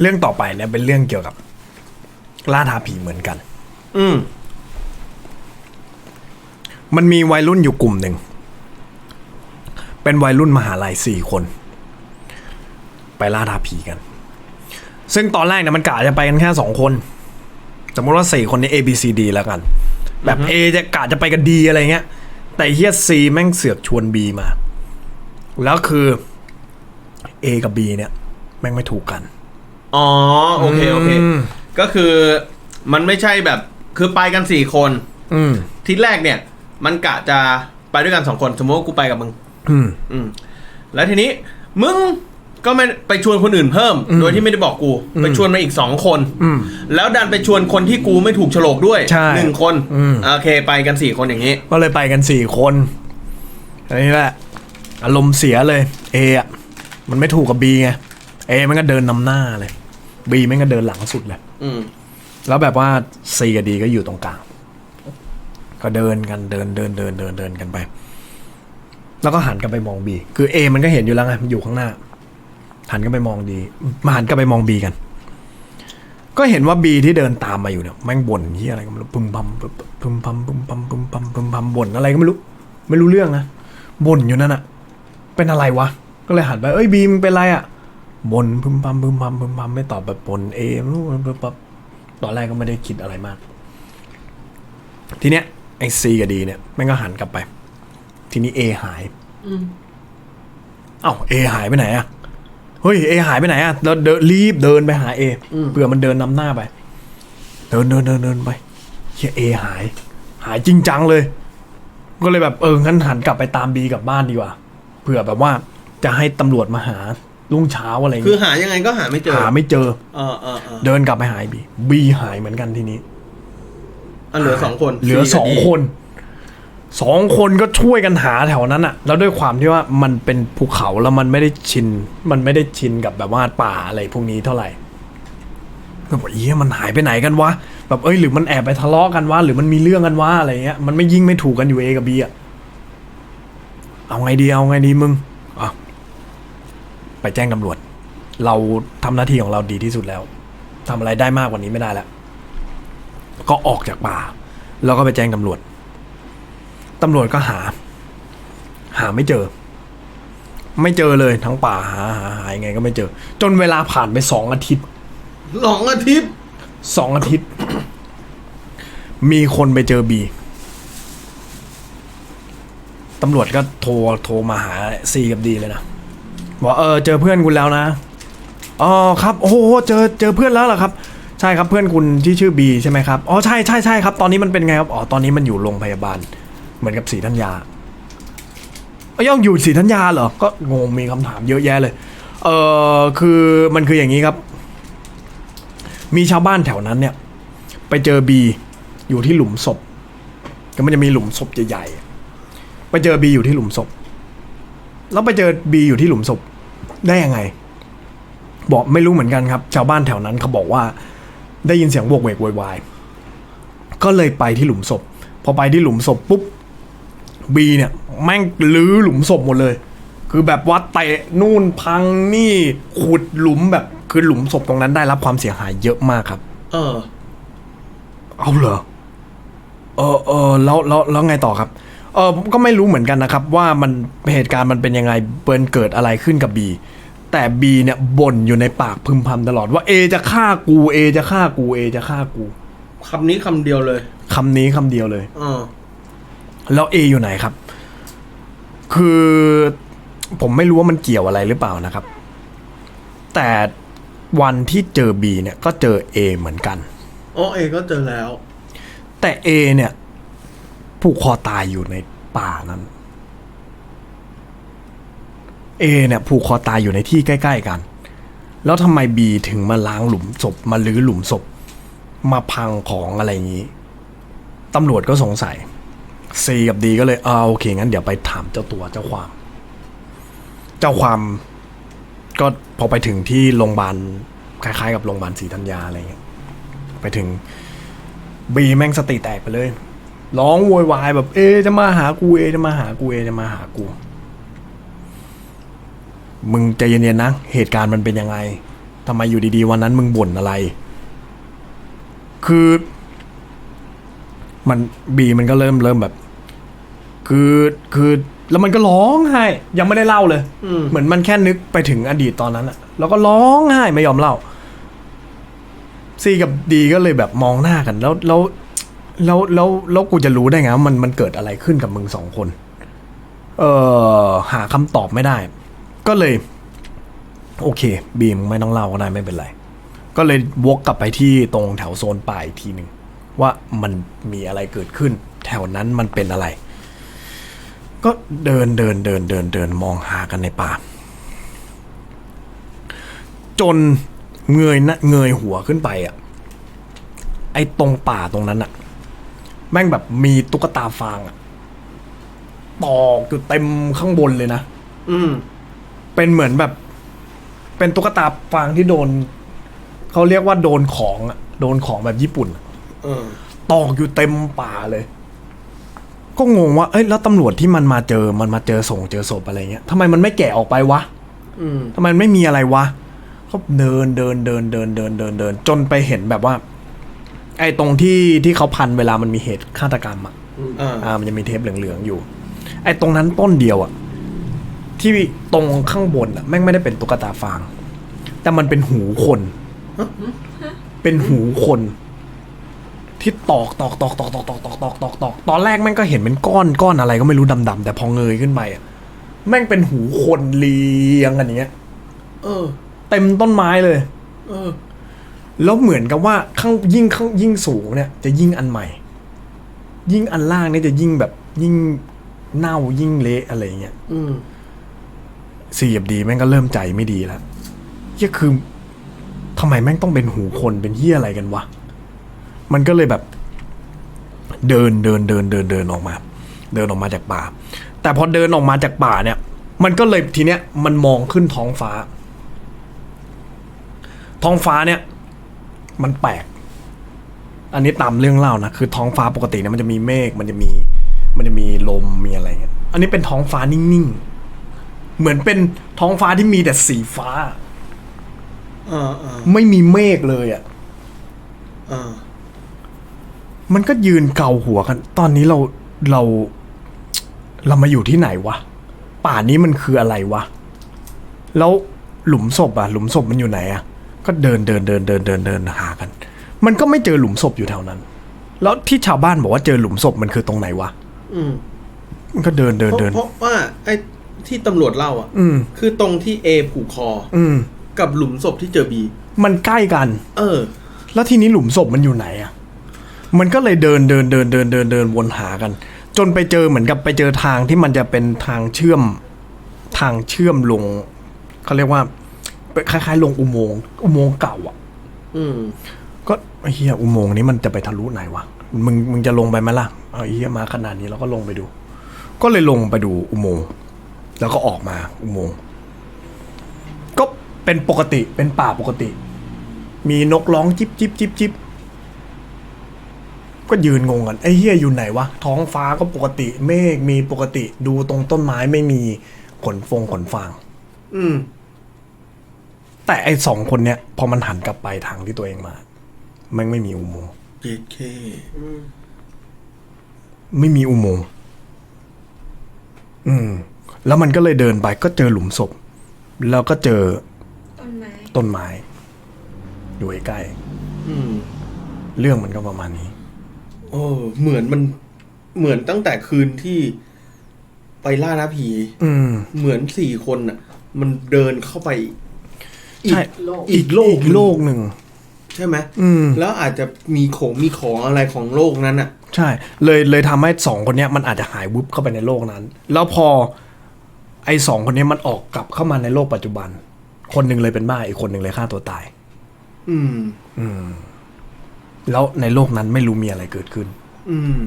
เรื่องต่อไปเนี่ยเป็นเรื่องเกี่ยวกับล่าท้าผีเหมือนกัน อืมมันมีวัยรุ่นอยู่กลุ่มหนึ่ง เป็นวัยรุ่นมหาลัยสี่คน ไปล่าท้าผีกัน ซึ่งตอนแรกเนี่ยมันกะจะไปกันแค่สองคน สมมติว่าสี่คนนี้ A B C D แล้วกัน แบบ A จะกะจะไปกัน D อะไรเงี้ย แต่เฮีย C แม่งเสือกชวน B มา แล้วคือ A กับ B เนี่ย แม่งไม่ถูกกัน อ๋อโอเคโอเคอืมก็คือมันไม่ใช่แบบคือไปกันสี่คน อืมทีแรกเนี่ย มันกะจะไปด้วยกันสองคนสมมติว่ากูไปกับมึง อืม อืมแล้วทีนี้มึงก็ไม่ไปชวนคนอื่นเพิ่ม โดยที่ไม่ได้บอกกูไปชวนมาอีกสองคน อืมแล้วดันไปชวนคนที่กูไม่ถูกโฉลกด้วยใช่หนึ่งคนอืม โอเคไปกันสี่คนอย่างนี้ ก็เลยไปกันสี่คนอันนี้แหละ อารมณ์เสียเลย เออะมันไม่ถูกกับบีไง เอมันก็เดินนำหน้าเลย บีมันก็เดินหลังสุดเลยอืมแล้วแบบว่าซีกับดีก็อยู่ตรงกลาง ก็เดินกันเดินเดินเดินเดินเดินกันไป แล้วก็หันกลับไปมองบี คือเอมันก็เห็นอยู่แล้วไงมันอยู่ข้างหน้า หันกลับไปมองดีมาหันกลับไปมองบีกัน ก็เห็นว่าบีที่เดินตามมาอยู่เนี่ยแม่งบ่นที่อะไรก็ไม่รู้พึมพำพึมพำพึมพำพึมพำพึมพำบ่นอะไรก็ไม่รู้ ไม่รู้เรื่องนะบ่นอยู่นั่นอะเป็นอะไรวะ ก็เลยหันไป เอ้ยบีมงเป็นไรอะ บ่นพึมพำพึมพำพึมพำไม่ตอบแบบบ่นเอไม่รู้แบบตอนแรกก็ไม่ได้คิดอะไรมาก ทีเนี้ยไอซีกับดีเนี่ยแม่งก็หันกลับไป ทีนี้เอหายเอ้าเอหายไปไหนอะเฮ้ยเอหายไปไหนอะแล้วเดินรีบเดินไปหาเอเผื่อมันเดินนำหน้าไป เดินเดินเดินเดินไปเฮียเอหาย หายจริงจังเลย ก็เลยแบบเอองั้นหันกลับไปตามบีกลับบ้านดีกว่าเผื่อแบบว่าจะให้ตำรวจมาหา รุ่งเช้าอะไรอย่างคือเงี้ยหายังไงก็หาไม่เจอหาไม่เจอ เออเออเออเดินกลับไปหาบีบีหายเหมือนกันทีนี้อะเหลือสองคนเหลือสี่สองกับคนสองคนก็ช่วยกันหาแถวนั้นอะแล้วด้วยความที่ว่ามันเป็นภูเขาแล้วมันไม่ได้ชิน มันไม่ได้ชินกับแบบว่าป่าอะไรพวกนี้เท่าไหร่ก็บอกเอี้ยมันหายไปไหนกันวะแบบเอ้ยหรือมันแอบไปทะเลาะกันวะหรือมันมีเรื่องกันวะอะไรเงี้ยมันไม่ยิ่งไม่ถูกกันอยู่เอกับบีอะเอาไงดีเอาไงดีมึงอะ ไปแจ้งตำรวจ เราทำหน้าที่ของเราดีที่สุดแล้วทำอะไรได้มากกว่านี้ไม่ได้แล้ว ก็ออกจากป่า แล้วก็ไปแจ้งตำรวจตำรวจก็หา หาไม่เจอ ไม่เจอเลยทั้งป่าหาหาหายังไงก็ไม่เจอ จนเวลาผ่านไปสองอาทิตย์สองอาทิตย์สองอาทิตย์ มีคนไปเจอบีตำรวจก็โทรโทรมาหาซีกับดีเลยนะ บอกเออเจอเพื่อนคุณแล้วนะอ๋อครับโอ้โหเจอเจอเพื่อนแล้วเหรอครับ ใช่ครับเพื่อนคุณที่ชื่อบีใช่ไหมครับอ๋อใช่ใช่ใช่ครับ ตอนนี้มันเป็นไงครับอ๋อตอนนี้มันอยู่โรงพยาบาล เหมือนกับสีธัญญาเอ้ยยังอยู่สีธัญญาเหรอก็งงมีคำถามเยอะแยะเลยเออคือมันคืออย่างนี้ครับ มีชาวบ้านแถวนั้นเนี่ย ไปเจอบีอยู่ที่หลุมศพก็มันจะมีหลุมศพใหญ่ๆไปเจอบีอยู่ที่หลุมศพ แล้วไปเจอบีอยู่ที่หลุมศพได้ยังไง บอกไม่รู้เหมือนกันครับ ชาวบ้านแถวนั้นเขาบอกว่า ได้ยินเสียงโวกเวกโวยวายก็เลยไปที่หลุมศพ พอไปที่หลุมศพปุ๊บบีเนี่ย แม่งลื้อหลุมศพหมดเลย คือแบบว่าเตะนู่นพังนี่ขุดหลุมแบบคือหลุมศพตรงนั้นได้รับความเสียหายเยอะมากครับ เออ เอาเหรอเออเออแล้วแล้วแล้วไงต่อครับ เออก็ไม่รู้เหมือนกันนะครับ ว่ามันเหตุการณ์มันเป็นยังไงเปินเกิดอะไรขึ้นกับบีแต่บีเนี่ยบ่นอยู่ในปากพึมพำตลอดว่าเอจะฆ่ากูเอจะฆ่ากูเอจะฆ่ากูคำนี้คำเดียวเลยคำนี้คำเดียวเลยเออแล้วเออยู่ไหนครับ คือผมไม่รู้ว่ามันเกี่ยวอะไรหรือเปล่านะครับ แต่วันที่เจอบีเนี่ย ก็เจอเอเหมือนกันโอเอก็เจอแล้ว แต่เอเนี่ย ผูกคอตายอยู่ในป่านั้น เอเนี่ยผูกคอตายอยู่ในที่ใกล้ ๆ กัน แล้วทำไมบีถึงมาล้างหลุมศพมาลื้อหลุมศพ มาพังของอะไรอย่างนี้ตำรวจก็สงสัยซีกับดีก็เลยอ่าโอเคงั้นเดี๋ยวไปถามเจ้าตัวเจ้าความ เจ้าความก็พอไปถึงที่โรงพยาบาลคล้ายๆ กับโรงพยาบาลศรีธัญญาอะไรเงี้ยไปถึงบีแม่งสติแตกไปเลย ร้องโวยวายแบบเอจะมาหากูเอจะมาหากูเอจะมาหากู มึงใจเย็นๆนะ เหตุการณ์มันเป็นยังไงทำไมอยู่ดีๆ วันนั้นมึงบ่นอะไร คือ มันบีมันก็เริ่มเริ่มแบบ คือคือแล้วมันก็ร้องไห้ยังไม่ได้เล่าเลยอืมเหมือนมันแค่นึกไปถึงอดีตตอนนั้นอะแล้วก็ร้องไห้ไม่ยอมเล่าซีกับดีก็เลยแบบมองหน้ากัน แล้วแล้ว แล้วแล้วแล้วกูจะรู้ได้ไงว่ามันมันเกิดอะไรขึ้นกับมึงสองคน เออหาคำตอบไม่ได้ ก็เลย โอเค บีมไม่ต้องเล่าก็ได้ไม่เป็นไร ก็เลยวกกลับไปที่ตรงแถวโซนป่าอีกทีหนึ่งว่ามันมีอะไรเกิดขึ้น แถวนั้นมันเป็นอะไร ก็เดินเดินเดินเดินเดินมองหากันในป่า จนเงยนะเงยหัวขึ้นไปอะไอ้ตรงป่าตรงนั้นอะ แม่งแบบมีตุ๊กตาฟางอะตอกอยู่เต็มข้างบนเลยนะ อืม เป็นเหมือนแบบ เป็นตุ๊กตาฟางที่โดน เขาเรียกว่าโดนของอะโดนของแบบญี่ปุ่นอะเออ ตอกอยู่เต็มป่าเลย ก็งงว่า เอ้ยแล้วตำรวจที่มันมาเจอ มันมาเจอส่งเจอศพอะไรเงี้ยทำไมมันไม่แกะออกไปวะ อืม ทำไมมันไม่มีอะไรวะเขาเดินเดินเดินเดินเดินเดินเดินจนไปเห็นแบบว่า ไอ้ตรงที่ที่เขาพันเวลามันมีเหตุฆาตกรรมอะอ่าอ่ามันจะมีเทปเหลืองๆอยู่ ไอ้ตรงนั้นต้นเดียวอะที่ตรงข้างบนอะแม่งไม่ได้เป็นตุ๊กตาฟาง แต่มันเป็นหูคน เป็นหูคน ที่ตอกตอกตอกตอกตอกตอกตอกตอกตอกตอกตอนแรกแม่งก็เห็นเป็นก้อนก้อนอะไรก็ไม่รู้ดำๆแต่พอเงยขึ้นไปอะแม่งเป็นหูคนเรียงกันอย่างเงี้ย เออ เต็มต้นไม้เลย เออ แล้วเหมือนกับว่าข้างยิ่งข้างยิ่งสูงเนี่ยจะยิ่งอันใหม่ ยิ่งอันล่างเนี่ยจะยิ่งแบบยิ่งเน่ายิ่งเละอะไรเงี้ยอืมสี่กับดีแม่งก็เริ่มใจไม่ดีแล้วเฮียคือทำไมแม่งต้องเป็นหูคนเป็นเฮียอะไรกันวะ มันก็เลยแบบ เดินเดินเดินเดินเดินออกมา เดินออกมาจากป่า แต่พอเดินออกมาจากป่าเนี่ย มันก็เลยทีเนี้ยมันมองขึ้นท้องฟ้า ท้องฟ้าเนี่ย มันแปลก อันนี้ตามเรื่องเล่านะคือท้องฟ้าปกติเนี่ยมันจะมีเมฆมันจะมี มันจะมีลมมีอะไรเงี้ยอันนี้เป็นท้องฟ้านิ่งๆ เหมือนเป็นท้องฟ้าที่มีแต่สีฟ้าอ่าอ่าไม่มีเมฆเลยอะ่ะอ่ามันก็ยืนเกาหัวกัน ตอนนี้เราเรา เรามาอยู่ที่ไหนวะ ป่านี้มันคืออะไรวะ แล้วหลุมศพอะหลุมศพมันอยู่ไหนอะ ก็เดินเดินเดินเดินเดินเดินหากัน มันก็ไม่เจอหลุมศพอยู่แถวนั้น แล้วที่ชาวบ้านบอกว่าเจอหลุมศพมันคือตรงไหนวะอืมมันก็เดินเดินเพราะเดินเพราะว่าไอ้ที่ตำรวจเล่าอะ อืม คือตรงที่เอผูกคออืม กับหลุมศพที่เจอบีมันใกล้กัน เออ แล้วทีนี้หลุมศพมันอยู่ไหนอะมันก็เลยเดินเดินเดินเดินเดินเดินวนหากัน จนไปเจอเหมือนกับไปเจอทางที่มันจะเป็นทางเชื่อม ทางเชื่อมลงเขาเรียกว่า เป็นคล้ายๆ ลงอุโมงค์อุโมงค์เก่าอะ อืม ก็ไอ้เฮียอุโมงค์นี้มันจะไปทะลุไหนวะมึงมึงจะลงไปไหมล่ะเอาไอ้เฮียมาขนาดนี้เราก็ลงไปดู ก็เลยลงไปดูอุโมงค์แล้วก็ออกมาอุโมงค์ก็เป็นปกติเป็นป่าปกติ มีนกร้องจิบจิบจิบจิบก็ยืนงงกันไอ้เฮียอยู่ไหนวะท้องฟ้าก็ปกติ เมฆมีปกติ ดูตรงต้นไม้ไม่มีขนฟงขนฟาง อืม แต่ไอ้สองคนเนี้ยพอมันหันกลับไปทางที่ตัวเองมาแมันไม่มีอุโมงค์เจ็ดเคไม่มีอุโมงค์อืม แล้วมันก็เลยเดินไปก็เจอหลุมศพ แล้วก็เจอต้นไม้ต้นไม้ อยู่ใกล้อืม ๆเรื่องมันก็ประมาณนี้ โอ้เหมือนมันเหมือนตั้งแต่คืนที่ไปล่าหน้าผี อืม เหมือนสี่คนอะ มันเดินเข้าไป อีใช่กอีกโลกอีกโลกหนึ่งใช่ไหมอืมแล้วอาจจะมีของมีของอะไรของโลกนั้นอะ ใช่ เลยเลยทำให้สองคนเนี้ยมันอาจจะหายวุบเข้าไปในโลกนั้น แล้วพอ ไอ้สองคนเนี้ยมันออกกลับเข้ามาในโลกปัจจุบัน คนหนึ่งเลยเป็นบ้าอีกคนหนึ่งเลยฆ่าตัวตาย อืม อืม แล้วในโลกนั้นไม่รู้มีอะไรเกิดขึ้น อืม